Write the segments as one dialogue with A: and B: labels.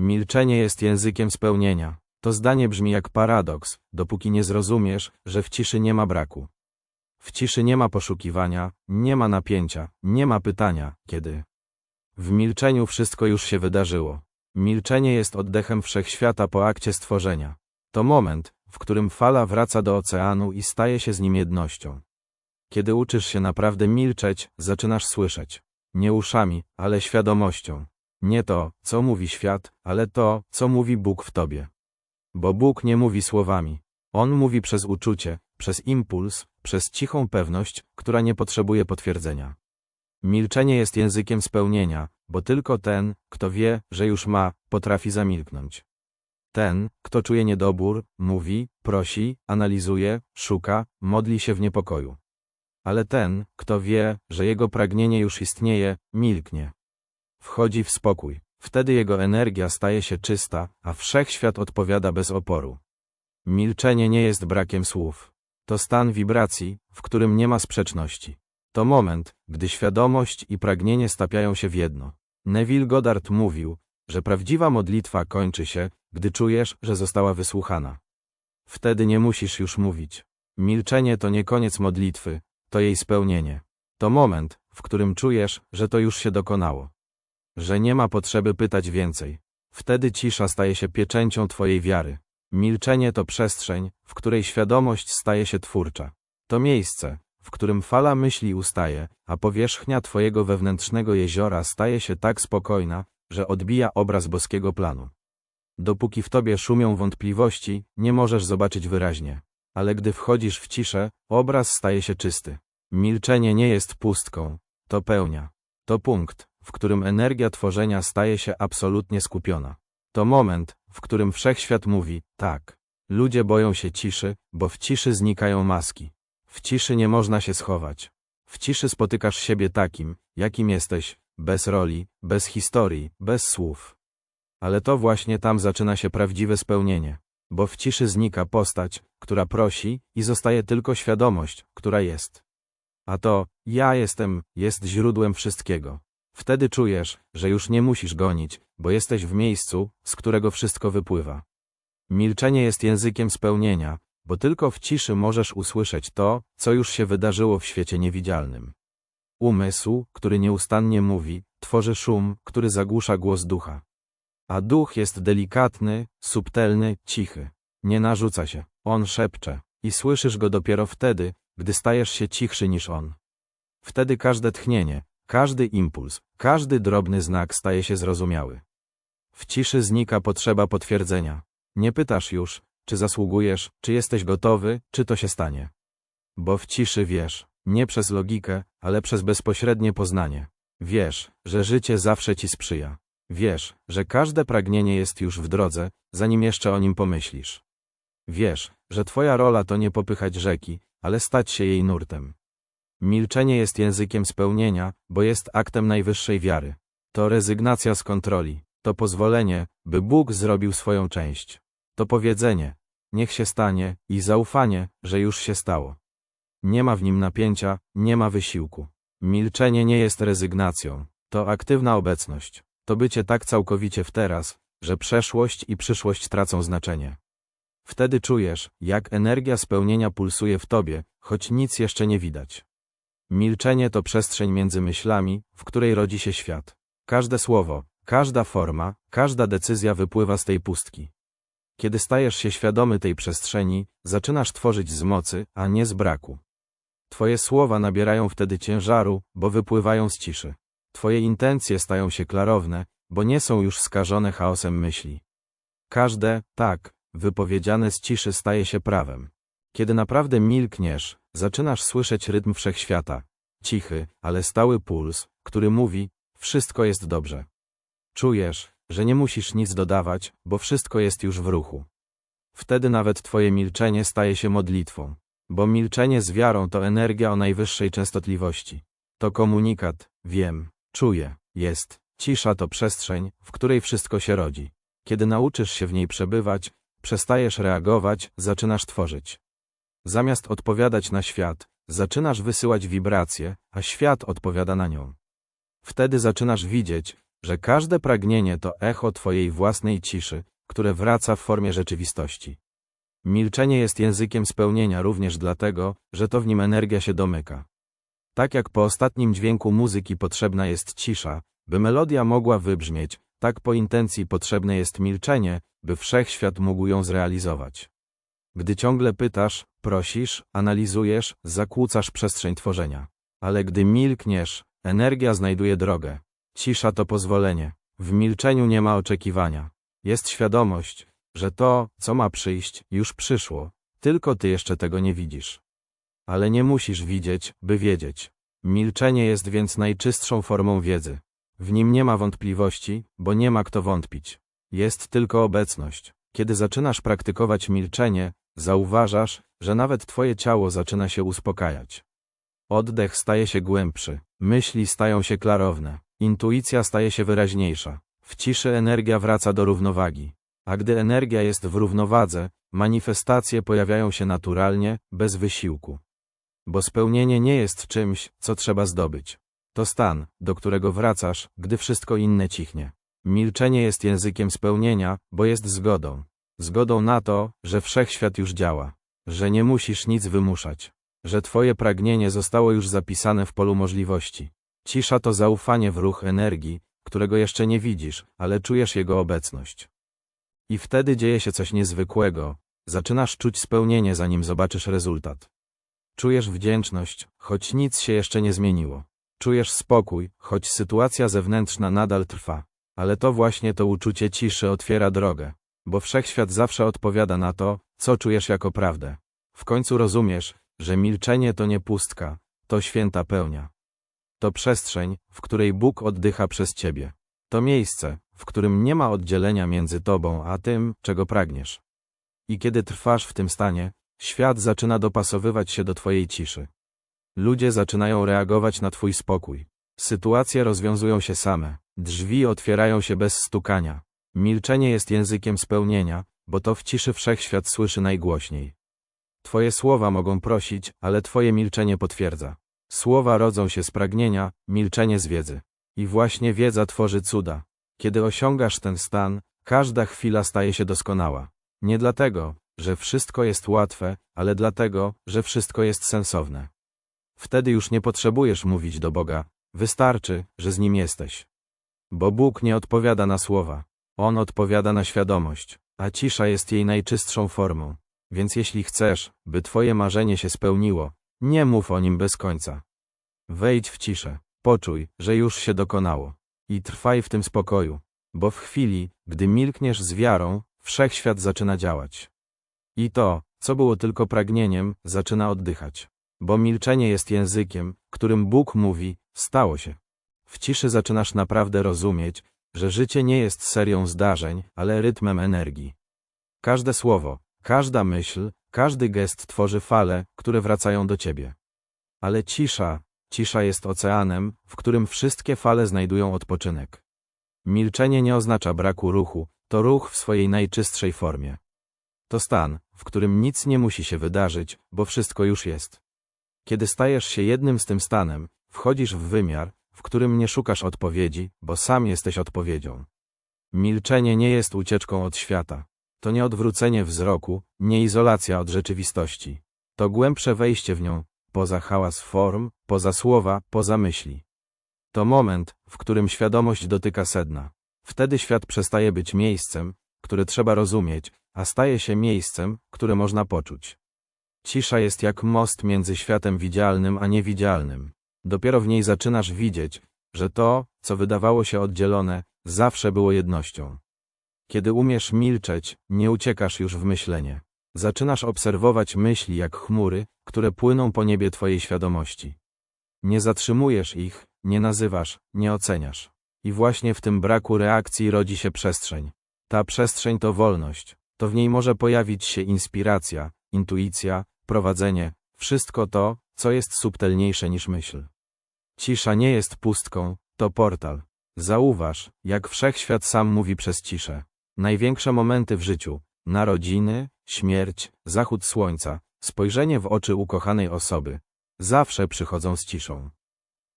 A: Milczenie jest językiem spełnienia. To zdanie brzmi jak paradoks, dopóki nie zrozumiesz, że w ciszy nie ma braku. W ciszy nie ma poszukiwania, nie ma napięcia, nie ma pytania, kiedy. W milczeniu wszystko już się wydarzyło. Milczenie jest oddechem wszechświata po akcie stworzenia. To moment, w którym fala wraca do oceanu i staje się z nim jednością. Kiedy uczysz się naprawdę milczeć, zaczynasz słyszeć. Nie uszami, ale świadomością. Nie to, co mówi świat, ale to, co mówi Bóg w tobie. Bo Bóg nie mówi słowami. On mówi przez uczucie, przez impuls, przez cichą pewność, która nie potrzebuje potwierdzenia. Milczenie jest językiem spełnienia, bo tylko ten, kto wie, że już ma, potrafi zamilknąć. Ten, kto czuje niedobór, mówi, prosi, analizuje, szuka, modli się w niepokoju. Ale ten, kto wie, że jego pragnienie już istnieje, milknie. Wchodzi w spokój. Wtedy jego energia staje się czysta, a wszechświat odpowiada bez oporu. Milczenie nie jest brakiem słów. To stan wibracji, w którym nie ma sprzeczności. To moment, gdy świadomość i pragnienie stapiają się w jedno. Neville Goddard mówił, że prawdziwa modlitwa kończy się, gdy czujesz, że została wysłuchana. Wtedy nie musisz już mówić. Milczenie to nie koniec modlitwy, to jej spełnienie. To moment, w którym czujesz, że to już się dokonało. Że nie ma potrzeby pytać więcej. Wtedy cisza staje się pieczęcią Twojej wiary. Milczenie to przestrzeń, w której świadomość staje się twórcza. To miejsce, w którym fala myśli ustaje, a powierzchnia Twojego wewnętrznego jeziora staje się tak spokojna, że odbija obraz boskiego planu. Dopóki w Tobie szumią wątpliwości, nie możesz zobaczyć wyraźnie. Ale gdy wchodzisz w ciszę, obraz staje się czysty. Milczenie nie jest pustką, to pełnia. To punkt, w którym energia tworzenia staje się absolutnie skupiona. To moment, w którym wszechświat mówi, tak. Ludzie boją się ciszy, bo w ciszy znikają maski. W ciszy nie można się schować. W ciszy spotykasz siebie takim, jakim jesteś, bez roli, bez historii, bez słów. Ale to właśnie tam zaczyna się prawdziwe spełnienie, bo w ciszy znika postać, która prosi i zostaje tylko świadomość, która jest. A to, ja jestem, jest źródłem wszystkiego. Wtedy czujesz, że już nie musisz gonić, bo jesteś w miejscu, z którego wszystko wypływa. Milczenie jest językiem spełnienia, bo tylko w ciszy możesz usłyszeć to, co już się wydarzyło w świecie niewidzialnym. Umysł, który nieustannie mówi, tworzy szum, który zagłusza głos ducha. A duch jest delikatny, subtelny, cichy. Nie narzuca się, on szepcze, i słyszysz go dopiero wtedy, gdy stajesz się cichszy niż on. Wtedy każde tchnienie, każdy impuls, każdy drobny znak staje się zrozumiały. W ciszy znika potrzeba potwierdzenia. Nie pytasz już, czy zasługujesz, czy jesteś gotowy, czy to się stanie. Bo w ciszy wiesz, nie przez logikę, ale przez bezpośrednie poznanie. Wiesz, że życie zawsze ci sprzyja. Wiesz, że każde pragnienie jest już w drodze, zanim jeszcze o nim pomyślisz. Wiesz, że twoja rola to nie popychać rzeki, ale stać się jej nurtem. Milczenie jest językiem spełnienia, bo jest aktem najwyższej wiary. To rezygnacja z kontroli, to pozwolenie, by Bóg zrobił swoją część. To powiedzenie, niech się stanie, i zaufanie, że już się stało. Nie ma w nim napięcia, nie ma wysiłku. Milczenie nie jest rezygnacją, to aktywna obecność. To bycie tak całkowicie w teraz, że przeszłość i przyszłość tracą znaczenie. Wtedy czujesz, jak energia spełnienia pulsuje w tobie, choć nic jeszcze nie widać. Milczenie to przestrzeń między myślami, w której rodzi się świat. Każde słowo, każda forma, każda decyzja wypływa z tej pustki. Kiedy stajesz się świadomy tej przestrzeni, zaczynasz tworzyć z mocy, a nie z braku. Twoje słowa nabierają wtedy ciężaru, bo wypływają z ciszy. Twoje intencje stają się klarowne, bo nie są już skażone chaosem myśli. Każde, tak, wypowiedziane z ciszy staje się prawem. Kiedy naprawdę milkniesz, zaczynasz słyszeć rytm wszechświata. Cichy, ale stały puls, który mówi, wszystko jest dobrze. Czujesz, że nie musisz nic dodawać, bo wszystko jest już w ruchu. Wtedy nawet twoje milczenie staje się modlitwą. Bo milczenie z wiarą to energia o najwyższej częstotliwości. To komunikat, wiem, czuję, jest. Cisza to przestrzeń, w której wszystko się rodzi. Kiedy nauczysz się w niej przebywać, przestajesz reagować, zaczynasz tworzyć. Zamiast odpowiadać na świat, zaczynasz wysyłać wibracje, a świat odpowiada na nią. Wtedy zaczynasz widzieć, że każde pragnienie to echo Twojej własnej ciszy, które wraca w formie rzeczywistości. Milczenie jest językiem spełnienia również dlatego, że to w nim energia się domyka. Tak jak po ostatnim dźwięku muzyki potrzebna jest cisza, by melodia mogła wybrzmieć, tak po intencji potrzebne jest milczenie, by wszechświat mógł ją zrealizować. Gdy ciągle pytasz, prosisz, analizujesz, zakłócasz przestrzeń tworzenia. Ale gdy milkniesz, energia znajduje drogę. Cisza to pozwolenie. W milczeniu nie ma oczekiwania. Jest świadomość, że to, co ma przyjść, już przyszło. Tylko ty jeszcze tego nie widzisz. Ale nie musisz widzieć, by wiedzieć. Milczenie jest więc najczystszą formą wiedzy. W nim nie ma wątpliwości, bo nie ma kto wątpić. Jest tylko obecność. Kiedy zaczynasz praktykować milczenie, zauważasz, że nawet twoje ciało zaczyna się uspokajać. Oddech staje się głębszy, myśli stają się klarowne, intuicja staje się wyraźniejsza. W ciszy energia wraca do równowagi. A gdy energia jest w równowadze, manifestacje pojawiają się naturalnie, bez wysiłku. Bo spełnienie nie jest czymś, co trzeba zdobyć. To stan, do którego wracasz, gdy wszystko inne cichnie. Milczenie jest językiem spełnienia, bo jest zgodą. Zgodą na to, że wszechświat już działa, że nie musisz nic wymuszać, że twoje pragnienie zostało już zapisane w polu możliwości. Cisza to zaufanie w ruch energii, którego jeszcze nie widzisz, ale czujesz jego obecność. I wtedy dzieje się coś niezwykłego, zaczynasz czuć spełnienie zanim zobaczysz rezultat. Czujesz wdzięczność, choć nic się jeszcze nie zmieniło. Czujesz spokój, choć sytuacja zewnętrzna nadal trwa. Ale to właśnie to uczucie ciszy otwiera drogę, bo wszechświat zawsze odpowiada na to, co czujesz jako prawdę. W końcu rozumiesz, że milczenie to nie pustka, to święta pełnia. To przestrzeń, w której Bóg oddycha przez ciebie. To miejsce, w którym nie ma oddzielenia między tobą a tym, czego pragniesz. I kiedy trwasz w tym stanie, świat zaczyna dopasowywać się do twojej ciszy. Ludzie zaczynają reagować na twój spokój. Sytuacje rozwiązują się same, drzwi otwierają się bez stukania. Milczenie jest językiem spełnienia, bo to w ciszy wszechświat słyszy najgłośniej. Twoje słowa mogą prosić, ale Twoje milczenie potwierdza. Słowa rodzą się z pragnienia, milczenie z wiedzy. I właśnie wiedza tworzy cuda. Kiedy osiągasz ten stan, każda chwila staje się doskonała. Nie dlatego, że wszystko jest łatwe, ale dlatego, że wszystko jest sensowne. Wtedy już nie potrzebujesz mówić do Boga, wystarczy, że z Nim jesteś. Bo Bóg nie odpowiada na słowa, On odpowiada na świadomość, a cisza jest jej najczystszą formą. Więc jeśli chcesz, by Twoje marzenie się spełniło, nie mów o nim bez końca. Wejdź w ciszę, poczuj, że już się dokonało. I trwaj w tym spokoju, bo w chwili, gdy milkniesz z wiarą, wszechświat zaczyna działać. I to, co było tylko pragnieniem, zaczyna oddychać. Bo milczenie jest językiem, którym Bóg mówi, stało się. W ciszy zaczynasz naprawdę rozumieć, że życie nie jest serią zdarzeń, ale rytmem energii. Każde słowo, każda myśl, każdy gest tworzy fale, które wracają do ciebie. Ale cisza, cisza jest oceanem, w którym wszystkie fale znajdują odpoczynek. Milczenie nie oznacza braku ruchu, to ruch w swojej najczystszej formie. To stan, w którym nic nie musi się wydarzyć, bo wszystko już jest. Kiedy stajesz się jednym z tym stanem, wchodzisz w wymiar, w którym nie szukasz odpowiedzi, bo sam jesteś odpowiedzią. Milczenie nie jest ucieczką od świata. To nie odwrócenie wzroku, nie izolacja od rzeczywistości. To głębsze wejście w nią, poza hałas form, poza słowa, poza myśli. To moment, w którym świadomość dotyka sedna. Wtedy świat przestaje być miejscem, które trzeba rozumieć, a staje się miejscem, które można poczuć. Cisza jest jak most między światem widzialnym a niewidzialnym. Dopiero w niej zaczynasz widzieć, że to, co wydawało się oddzielone, zawsze było jednością. Kiedy umiesz milczeć, nie uciekasz już w myślenie. Zaczynasz obserwować myśli jak chmury, które płyną po niebie twojej świadomości. Nie zatrzymujesz ich, nie nazywasz, nie oceniasz. I właśnie w tym braku reakcji rodzi się przestrzeń. Ta przestrzeń to wolność. To w niej może pojawić się inspiracja, intuicja, prowadzenie, wszystko to, co jest subtelniejsze niż myśl. Cisza nie jest pustką, to portal. Zauważ, jak wszechświat sam mówi przez ciszę. Największe momenty w życiu, narodziny, śmierć, zachód słońca, spojrzenie w oczy ukochanej osoby, zawsze przychodzą z ciszą.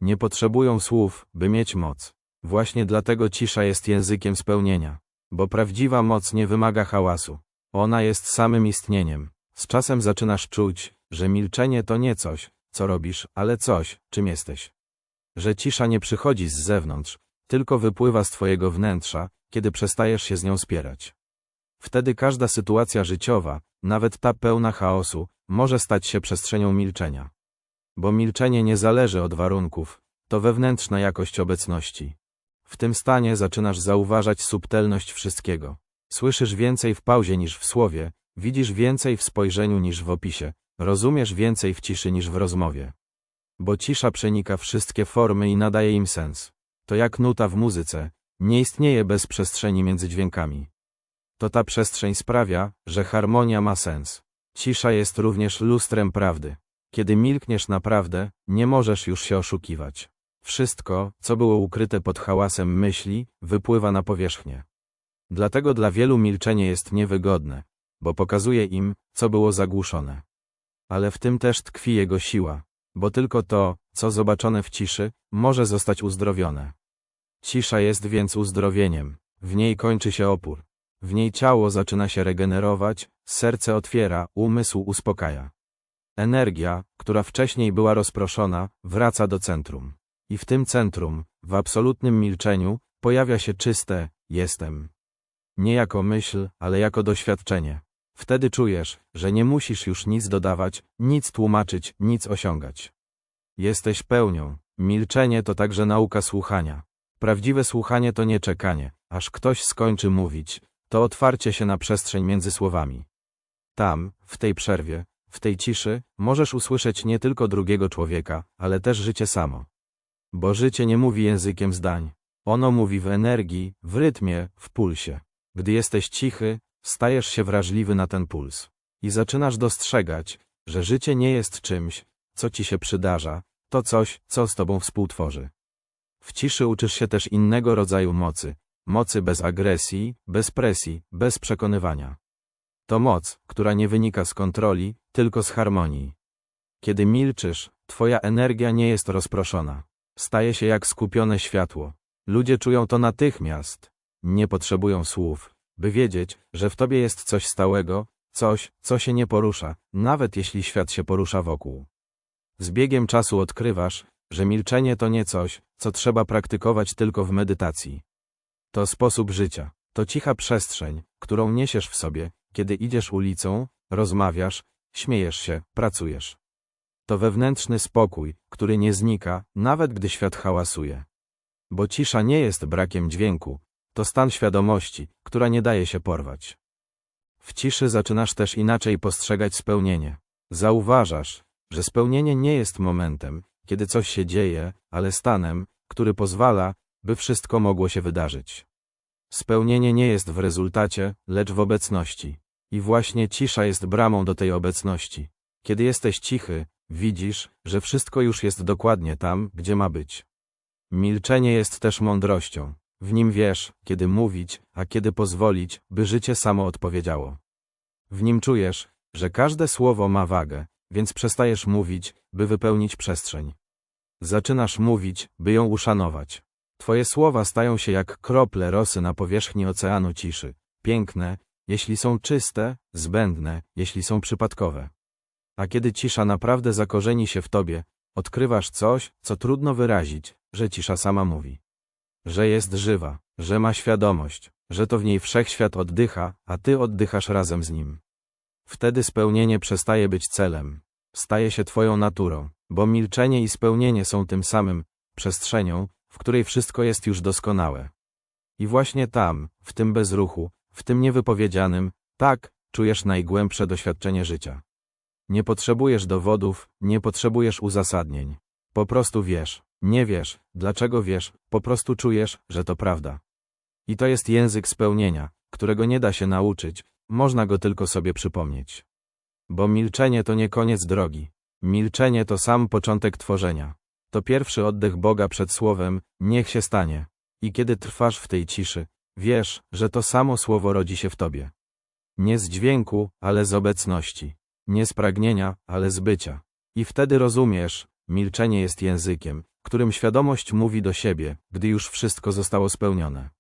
A: Nie potrzebują słów, by mieć moc. Właśnie dlatego cisza jest językiem spełnienia. Bo prawdziwa moc nie wymaga hałasu. Ona jest samym istnieniem. Z czasem zaczynasz czuć, że milczenie to nie coś, co robisz, ale coś, czym jesteś. Że cisza nie przychodzi z zewnątrz, tylko wypływa z twojego wnętrza, kiedy przestajesz się z nią spierać. Wtedy każda sytuacja życiowa, nawet ta pełna chaosu, może stać się przestrzenią milczenia. Bo milczenie nie zależy od warunków, to wewnętrzna jakość obecności. W tym stanie zaczynasz zauważać subtelność wszystkiego. Słyszysz więcej w pauzie niż w słowie, widzisz więcej w spojrzeniu niż w opisie, rozumiesz więcej w ciszy niż w rozmowie. Bo cisza przenika wszystkie formy i nadaje im sens. To jak nuta w muzyce, nie istnieje bez przestrzeni między dźwiękami. To ta przestrzeń sprawia, że harmonia ma sens. Cisza jest również lustrem prawdy. Kiedy milkniesz naprawdę, nie możesz już się oszukiwać. Wszystko, co było ukryte pod hałasem myśli, wypływa na powierzchnię. Dlatego dla wielu milczenie jest niewygodne, bo pokazuje im, co było zagłuszone. Ale w tym też tkwi jego siła, bo tylko to, co zobaczone w ciszy, może zostać uzdrowione. Cisza jest więc uzdrowieniem, w niej kończy się opór. W niej ciało zaczyna się regenerować, serce otwiera, umysł uspokaja. Energia, która wcześniej była rozproszona, wraca do centrum. I w tym centrum, w absolutnym milczeniu, pojawia się czyste jestem. Nie jako myśl, ale jako doświadczenie. Wtedy czujesz, że nie musisz już nic dodawać, nic tłumaczyć, nic osiągać. Jesteś pełnią. Milczenie to także nauka słuchania. Prawdziwe słuchanie to nie czekanie, aż ktoś skończy mówić, to otwarcie się na przestrzeń między słowami. Tam, w tej przerwie, w tej ciszy, możesz usłyszeć nie tylko drugiego człowieka, ale też życie samo. Bo życie nie mówi językiem zdań. Ono mówi w energii, w rytmie, w pulsie. Gdy jesteś cichy, stajesz się wrażliwy na ten puls. I zaczynasz dostrzegać, że życie nie jest czymś, co ci się przydarza, to coś, co z tobą współtworzy. W ciszy uczysz się też innego rodzaju mocy, mocy bez agresji, bez presji, bez przekonywania. To moc, która nie wynika z kontroli, tylko z harmonii. Kiedy milczysz, twoja energia nie jest rozproszona. Staje się jak skupione światło. Ludzie czują to natychmiast. Nie potrzebują słów, by wiedzieć, że w tobie jest coś stałego, coś, co się nie porusza, nawet jeśli świat się porusza wokół. Z biegiem czasu odkrywasz, że milczenie to nie coś, co trzeba praktykować tylko w medytacji. To sposób życia, to cicha przestrzeń, którą niesiesz w sobie, kiedy idziesz ulicą, rozmawiasz, śmiejesz się, pracujesz. To wewnętrzny spokój, który nie znika, nawet gdy świat hałasuje. Bo cisza nie jest brakiem dźwięku, to stan świadomości, która nie daje się porwać. W ciszy zaczynasz też inaczej postrzegać spełnienie. Zauważasz, że spełnienie nie jest momentem, kiedy coś się dzieje, ale stanem, który pozwala, by wszystko mogło się wydarzyć. Spełnienie nie jest w rezultacie, lecz w obecności. I właśnie cisza jest bramą do tej obecności. Kiedy jesteś cichy, widzisz, że wszystko już jest dokładnie tam, gdzie ma być. Milczenie jest też mądrością. W nim wiesz, kiedy mówić, a kiedy pozwolić, by życie samo odpowiedziało. W nim czujesz, że każde słowo ma wagę, więc przestajesz mówić, by wypełnić przestrzeń. Zaczynasz mówić, by ją uszanować. Twoje słowa stają się jak krople rosy na powierzchni oceanu ciszy. Piękne, jeśli są czyste, zbędne, jeśli są przypadkowe. A kiedy cisza naprawdę zakorzeni się w tobie, odkrywasz coś, co trudno wyrazić, że cisza sama mówi. Że jest żywa, że ma świadomość, że to w niej wszechświat oddycha, a ty oddychasz razem z nim. Wtedy spełnienie przestaje być celem, staje się twoją naturą, bo milczenie i spełnienie są tym samym, przestrzenią, w której wszystko jest już doskonałe. I właśnie tam, w tym bezruchu, w tym niewypowiedzianym, tak, czujesz najgłębsze doświadczenie życia. Nie potrzebujesz dowodów, nie potrzebujesz uzasadnień. Po prostu wiesz, nie wiesz, dlaczego wiesz, po prostu czujesz, że to prawda. I to jest język spełnienia, którego nie da się nauczyć, można go tylko sobie przypomnieć. Bo milczenie to nie koniec drogi. Milczenie to sam początek tworzenia. To pierwszy oddech Boga przed słowem, niech się stanie. I kiedy trwasz w tej ciszy, wiesz, że to samo słowo rodzi się w tobie. Nie z dźwięku, ale z obecności. Nie z pragnienia, ale z bycia. I wtedy rozumiesz, milczenie jest językiem, którym świadomość mówi do siebie, gdy już wszystko zostało spełnione.